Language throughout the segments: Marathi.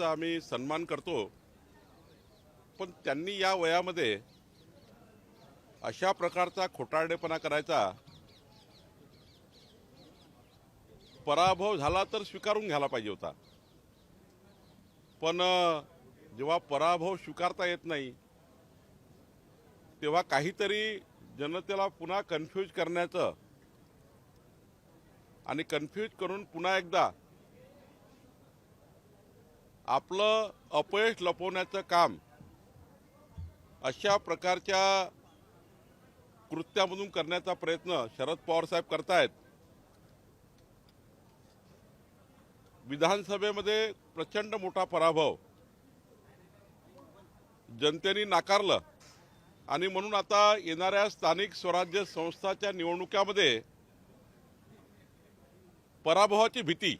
आम्ही सन्मान करतो पण त्यांनी या वयामध्ये अशा प्रकारचा खोटारडेपणा करायचा पराभव झाला तर स्वीकारून घ्यायला पाहिजे होता. पण जेव्हा पराभव स्वीकारता येत नाही तेव्हा काहीतरी जनतेला पुन्हा कन्फ्यूज करण्याचं आणि कन्फ्यूज करून पुन्हा एकदा आपलं अपयश लपवण्याचं काम अशा प्रकारच्या कृत्यामधून करण्याचा प्रयत्न शरद पवार साहेब करतायत. विधानसभेमध्ये प्रचंड मोठा पराभव. जनतेने नाकारलं. आणि म्हणून आता येणाऱ्या स्थानिक स्वराज्य संस्थाच्या निवडणुकामध्ये पराभवाची भीती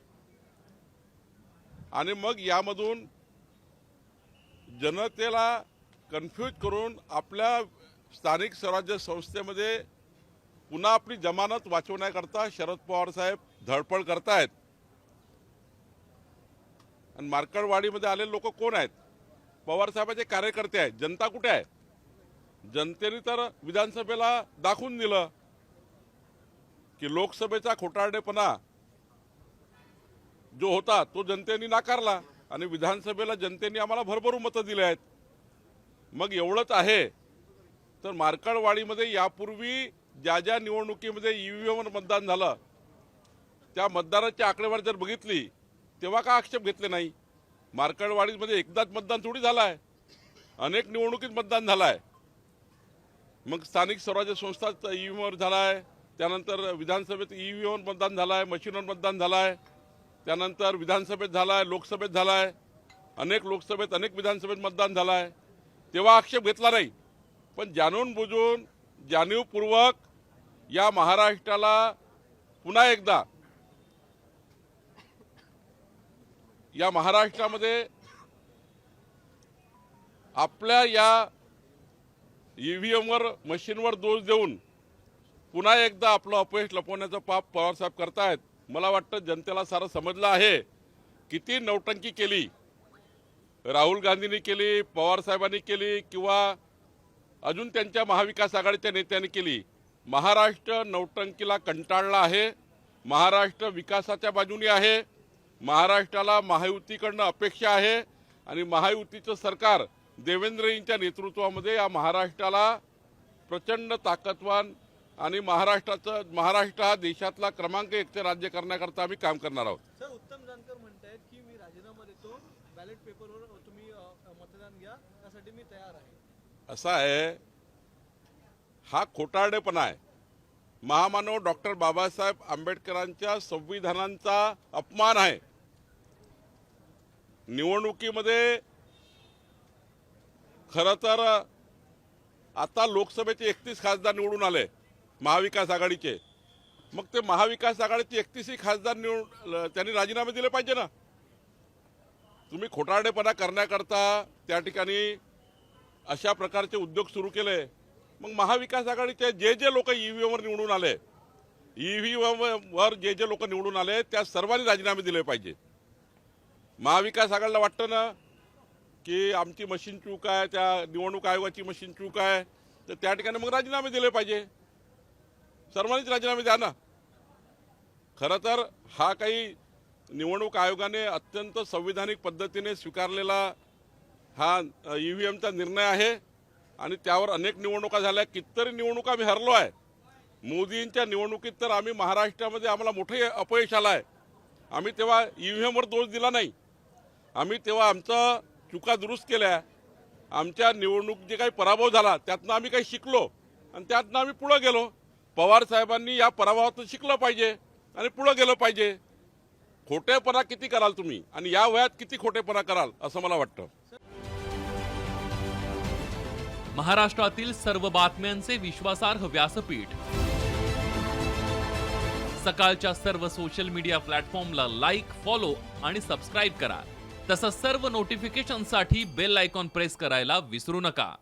आणि मग यामधून जनतेला कन्फ्यूज करून आपल्या स्थानिक स्वराज्य संस्थेमध्ये पुन्हा आपली जमानत वाचवण्याकरता शरद पवार साहेब धडपड करतायत. आणि मार्कडवाडीमध्ये आलेले लोक कोण आहेत? पवार साहेबाचे कार्यकर्ते आहेत. जनता कुठे आहे? जनतेने तर विधानसभेला दाखवून दिलं की लोकसभेचा खोटारडेपणा जो होता तो जनतेने नाकारला आणि विधानसभेला जनतेने आम्हाला भरभरून मतं दिले आहेत. मग एवढंच आहे तर मार्कडवाडीमध्ये यापूर्वी ज्या ज्या निवडणुकीमध्ये ईव्हीएमवर मतदान झालं त्या मतदाराची आकडेवारी जर बघितली तेव्हा का आक्षेप घेतले नाही? मार्कडवाडीमध्ये एकदाच मतदान थोडी झालं आहे अनेक निवडणुकीत मतदान झालं आहे मग स्थानिक स्वराज्य संस्था ईव्हीएमवर झाला आहे त्यानंतर विधानसभेत ईव्हीएमवर मतदान झालं आहे मशीनवर मतदान झालं आहे त्यानंतर विधानसभेत झाला आहे लोकसभेत झाला आहे अनेक लोकसभेत अनेक विधानसभेत मतदान झालं आहे तेव्हा आक्षेप घेतला नाही. पण जाणून बुजून जाणीवपूर्वक या महाराष्ट्राला पुन्हा एकदा या महाराष्ट्रामध्ये आपल्या या ईव्हीएमवर मशीनवर दोष देऊन पुन्हा एकदा आपलं अपयश लपवण्याचं पाप पवारसाहेब करतायत. मला वाटतं जनतेला सारं समजलं आहे. किती नौटंकी केली. राहुल गांधींनी केली पवार साहेबांनी केली किंवा अजून त्यांच्या महाविकास आघाडीच्या नेत्यांनी केली. महाराष्ट्र नौटंकीला कंटाळला आहे. महाराष्ट्र विकासाच्या बाजूने आहे. महाराष्ट्राला महायुतीकडनं अपेक्षा आहे. आणि महायुतीचं सरकार देवेंद्रजींच्या नेतृत्वामध्ये या महाराष्ट्राला प्रचंड ताकदवान आणि महाराष्ट्राचं महाराष्ट्र हा देशातला क्रमांक एकचे राज्य करण्याकरता आम्ही काम करणार आहोत. सर उत्तम जानकर म्हणतायत की मी राजीनामा देतो बॅलेट पेपरवर तुम्ही मतदान घ्या त्यासाठी मी तयार आहे. असा आहे हा खोटारडेपणा आहे. महामानव डॉक्टर बाबासाहेब आंबेडकरांच्या संविधानांचा अपमान आहे. निवडणुकीमध्ये खरं तर आता लोकसभेचे एकतीस खासदार निवडून आले. महाविकास आघाडीचे. मग ते महाविकास आघाडीचे एकतीसही खासदार निवडून त्यांनी राजीनामे दिले पाहिजे ना. तुम्ही खोटारडेपणा करण्याकरता त्या ठिकाणी अशा प्रकारचे उद्योग सुरू केले. मग महाविकास आघाडीचे जे जे लोक ईव्हीएमवर निवडून आले ईव्हीएम वर जे जे लोक निवडून आले त्या सर्वांनी राजीनामे दिले पाहिजे. महाविकास आघाडीला वाटतं ना की आमची मशीन चूक आहे त्या निवडणूक आयोगाची मशीन चूक आहे तर त्या ठिकाणी मग राजीनामे दिले पाहिजे. सर्वांनीच राजीनामे द्या ना. खरं तर हा काही निवडणूक आयोगाने अत्यंत संविधानिक पद्धतीने स्वीकारलेला हा ई व्ही एमचा निर्णय आहे आणि त्यावर अनेक निवडणुका झाल्या. कितीतरी निवडणुका आम्ही हरलो आहे. मोदींच्या निवडणुकीत तर आम्ही महाराष्ट्रामध्ये आम्हाला मोठं अपयश आलं आहे. आम्ही तेव्हा ई व्ही एमवर दोष दिला नाही. आम्ही तेव्हा आमचं चुका दुरुस्त केल्या. आमच्या निवडणूक जे काही पराभव झाला त्यातनं आम्ही काही शिकलो आणि त्यातनं आम्ही पुढं गेलो. पवार साहेबांनी या पराभवातून शिकलं पाहिजे आणि पुढं गेलं पाहिजे. खोटेपणा किती कराल तुम्ही? आणि या वयात किती खोटेपणा कराल असं मला वाटतं. महाराष्ट्रातील सर्व बातम्यांचे विश्वासार्ह व्यासपीठ. सकाळच्या सर्व सोशल मीडिया प्लॅटफॉर्मला लाईक फॉलो आणि सबस्क्राईब करा. तसंच सर्व नोटिफिकेशनसाठी बेल आयकॉन प्रेस करायला विसरू नका.